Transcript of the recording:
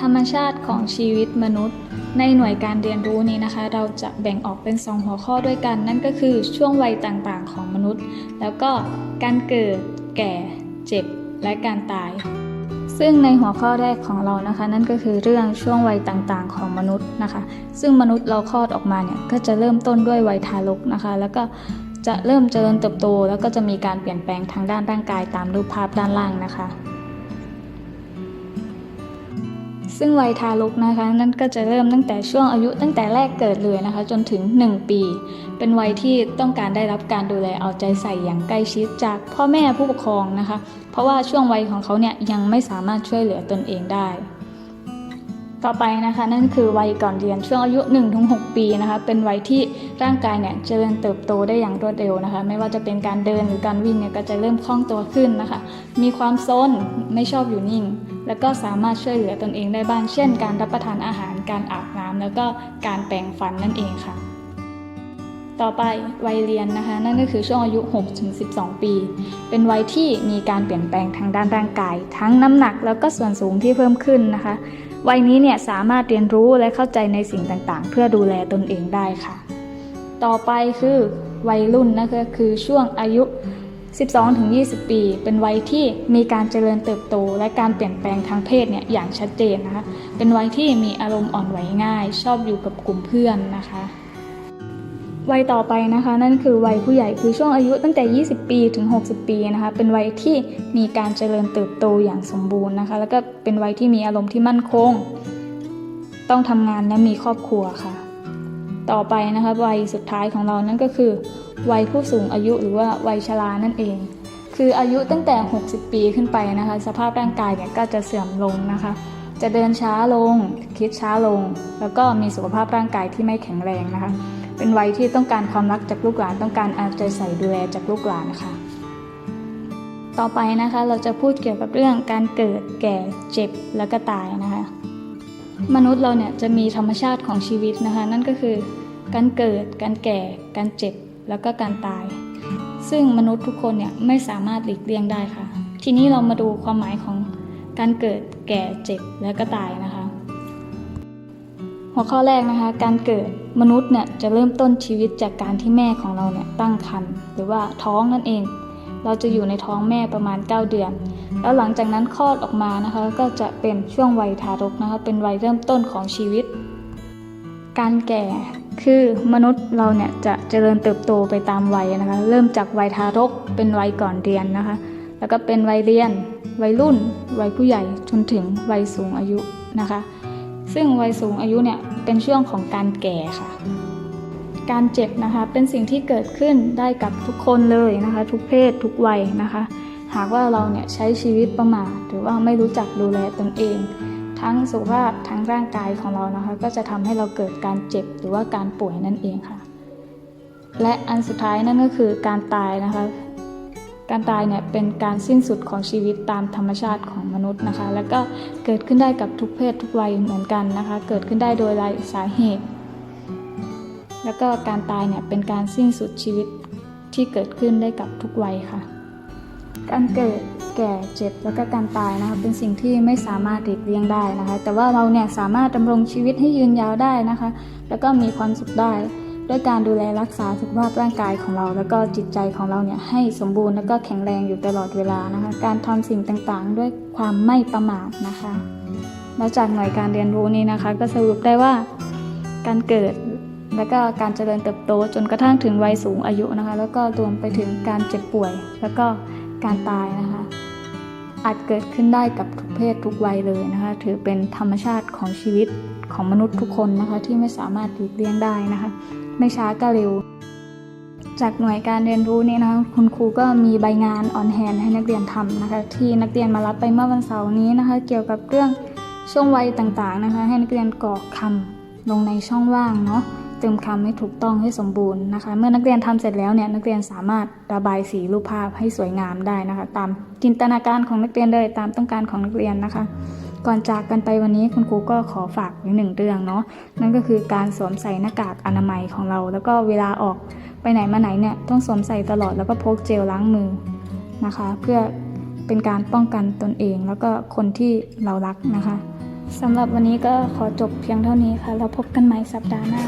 ธรรมชาติของชีวิตมนุษย์ ในหน่วยการเรียนรู้นี้นะคะ เราจะแบ่งออกเป็น 2 หัวข้อด้วยกัน นั่นก็คือช่วงวัยต่างๆ ของมนุษย์ แล้วก็การเกิด แก่ เจ็บ และการตาย ซึ่งในหัวข้อแรกของเรานะคะ นั่นก็คือเรื่องช่วงวัยต่างๆ ของมนุษย์นะคะ ซึ่งมนุษย์เราคลอดออกมาเนี่ยก็จะเริ่มต้นด้วยวัยทารกนะคะ แล้วก็จะเริ่มเจริญเติบโต แล้วก็จะมีการเปลี่ยนแปลงทางด้านร่างกายตามรูปภาพด้านล่างนะคะ ซึ่งวัยทารกนะคะ นั่นก็จะเริ่มตั้งแต่ช่วงอายุตั้งแต่แรกเกิดเลยนะคะ จนถึง 1 ปี เป็นวัยที่ต้องการได้รับการดูแลเอาใจใส่อย่างใกล้ชิดจากพ่อแม่ผู้ปกครองนะคะ เพราะว่าช่วงวัยของเขาเนี่ยยังไม่สามารถช่วยเหลือตนเองได้ต่อไปนะคะนั่นคือวัยก่อนเรียนช่วงอายุ 1-6 ปีนะคะ เป็นวัยที่ร่างกายเนี่ยเจริญเติบโตได้อย่างรวดเร็วนะคะ ไม่ว่าจะเป็นการเดินหรือการวิ่งเนี่ยก็จะเริ่มคล่องตัวขึ้นนะคะ มีความซนไม่ชอบอยู่นิ่งแล้วก็สามารถช่วยเหลือตนเองได้บ้าง เช่น การรับประทานอาหาร การอาบน้ำแล้วก็การแปรงฟันนั่นเองค่ะ ต่อไปวัยเรียนนะคะ นั่นก็คือช่วงอายุ 6-12 ปี เป็นวัยที่มีการเปลี่ยนแปลงทางด้านร่างกาย ทั้งน้ำหนักแล้วก็ส่วนสูงที่เพิ่มขึ้นนะคะ วัยนี้เนี่ยสามารถเรียนรู้และเข้าใจในสิ่งต่างๆ เพื่อดูแลตนเองได้ค่ะ ต่อไปคือวัยรุ่นนะคะคือช่วงอายุ 12-20 ปี เป็นวัยที่มีการเจริญเติบโต และการเปลี่ยนแปลงทางเพศเนี่ยอย่างชัดเจนนะคะ เป็นวัยที่มีอารมณ์อ่อนไหวง่าย ชอบอยู่กับกลุ่มเพื่อนนะคะวัยต่อไปนะคะนั่นคือวัยผู้ใหญ่คือช่วงอายุตั้งแต่ 20 ปีถึง 60 ปีนะคะเป็นวัยที่มีการเจริญเติบโตอย่างสมบูรณ์นะคะ แล้วก็เป็นวัยที่มีอารมณ์ที่มั่นคง ต้องทำงานและมีครอบครัวค่ะ ต่อไปนะคะวัยสุดท้ายของเรานั่นก็คือ วัยผู้สูงอายุหรือว่าวัยชรานั่นเอง คืออายุตั้งแต่ 60 ปีขึ้นไปนะคะ สภาพร่างกายเนี่ยก็จะเสื่อมลงนะคะ จะเดินช้าลง คิดช้าลง แล้วก็มีสุขภาพร่างกายที่ไม่แข็งแรงนะคะ เป็นวัยที่ต้องการความรักจากลูกหลานต้องการเอาใจใส่ดูแลจากลูกหลานนะคะต่อไปนะคะเราจะพูดเกี่ยวกับเรื่องการเกิดแก่เจ็บแล้วก็ตายนะคะ มนุษย์เราเนี่ยจะมีธรรมชาติของชีวิตนะคะ นั่นก็คือการเกิด การแก่ การเจ็บ แล้วก็การตาย ซึ่งมนุษย์ทุกคนเนี่ยไม่สามารถหลีกเลี่ยงได้ค่ะ ทีนี้เรามาดูความหมายของการเกิด แก่ เจ็บ และก็ตายนะคะ หัวข้อแรกนะคะ การเกิด มนุษย์เนี่ยจะเริ่มต้นชีวิตจากการที่แม่ของเราเนี่ยตั้งครรภ์หรือว่าท้องนั่นเอง เราจะอยู่ในท้องแม่ประมาณ 9 เดือน แล้วหลังจากนั้นคลอดออกมานะคะก็จะเป็นช่วงวัยทารกนะคะเป็นวัยเริ่มต้นของชีวิต การแก่คือมนุษย์เราเนี่ยจะเจริญเติบโตไปตามวัยนะคะ เริ่มจากวัยทารกเป็นวัยก่อนเรียนนะคะ แล้วก็เป็นวัยเรียน วัยรุ่น วัยผู้ใหญ่จนถึงวัยสูงอายุนะคะ ซึ่งวัยสูงอายุเนี่ยเป็นช่วงของการแก่ค่ะ การเจ็บนะคะเป็นสิ่งที่เกิดขึ้นได้กับทุกคนเลยนะคะ ทุกเพศทุกวัยนะคะ หากว่าเราเนี่ยใช้ชีวิตประมาทหรือว่าไม่รู้จักดูแลตนเอง ทั้งสุขภาพทั้งร่างกายของเรานะคะ ก็จะทำให้เราเกิดการเจ็บหรือว่าการป่วยนั่นเองค่ะ และอันสุดท้ายนั่นก็คือการตายนะคะ การตายเนี่ยเป็นการสิ้นสุดของชีวิตตามธรรมชาติของมนุษย์นะคะ แล้วก็เกิดขึ้นได้กับทุกเพศทุกวัยเหมือนกันนะคะ เกิดขึ้นได้โดยหลายสาเหตุ แล้วก็การตายเนี่ยเป็นการสิ้นสุดชีวิตที่เกิดขึ้นได้กับทุกวัยค่ะ การเกิดแก่เจ็บแล้วก็การตายนะคะเป็นสิ่งที่ไม่สามารถหลีกเลี่ยงได้นะคะ แต่ว่าเราเนี่ยสามารถดำรงชีวิตให้ยืนยาวได้นะคะ แล้วก็มีความสุขได้ ด้วยการดูแลรักษาสุขภาพร่างกายของเรา แล้วก็จิตใจของเราเนี่ยให้สมบูรณ์แล้วก็แข็งแรงอยู่ตลอดเวลานะคะ การทำสิ่งต่างๆ ด้วยความไม่ประมาทนะคะแล้วจากหน่วยการเรียนรู้นี้นะคะ ก็สรุปได้ว่าการเกิดแล้วก็การเจริญเติบโตจนกระทั่งถึงวัยสูงอายุนะคะ แล้วก็รวมไปถึงการเจ็บป่วย แล้วก็ การตายนะคะ อาจเกิดขึ้นได้กับทุกเพศทุกวัยเลยนะคะ ถือเป็นธรรมชาติของชีวิตของมนุษย์ทุกคนนะคะ ที่ไม่สามารถหลีกเลี่ยงได้นะคะ ไม่ช้าก็เร็ว จากหน่วยการเรียนรู้นี้นะคะคุณครูก็มีใบงานออนแฮนให้นักเรียนทำนะคะ ที่นักเรียนมารับไปเมื่อวันเสาร์นี้นะคะ เกี่ยวกับเรื่องช่วงวัยต่างๆนะคะ ให้นักเรียนกรอกคำลงในช่องว่างเนาะ เติมคำให้ถูกต้องให้สมบูรณ์นะคะ เมื่อนักเรียนทำเสร็จแล้วเนี่ยนักเรียนสามารถระบายสีรูปภาพให้สวยงามได้นะคะ ตามจินตนาการของนักเรียนเลยตามต้องการของนักเรียนนะคะ ก่อนจากกันไปวันนี้คุณครูก็ขอฝากไว้หนึ่งเรื่องเนาะนั่นก็คือการสวมใส่หน้ากากอนามัยของเรา แล้วก็เวลาออกไปไหนมาไหนเนี่ยต้องสวมใส่ตลอดแล้วก็พกเจลล้างมือนะคะ เพื่อเป็นการป้องกันตนเองแล้วก็คนที่เรารักนะคะ สำหรับวันนี้ก็ขอจบเพียงเท่านี้ค่ะ แล้วพบกันใหม่สัปดาห์หน้า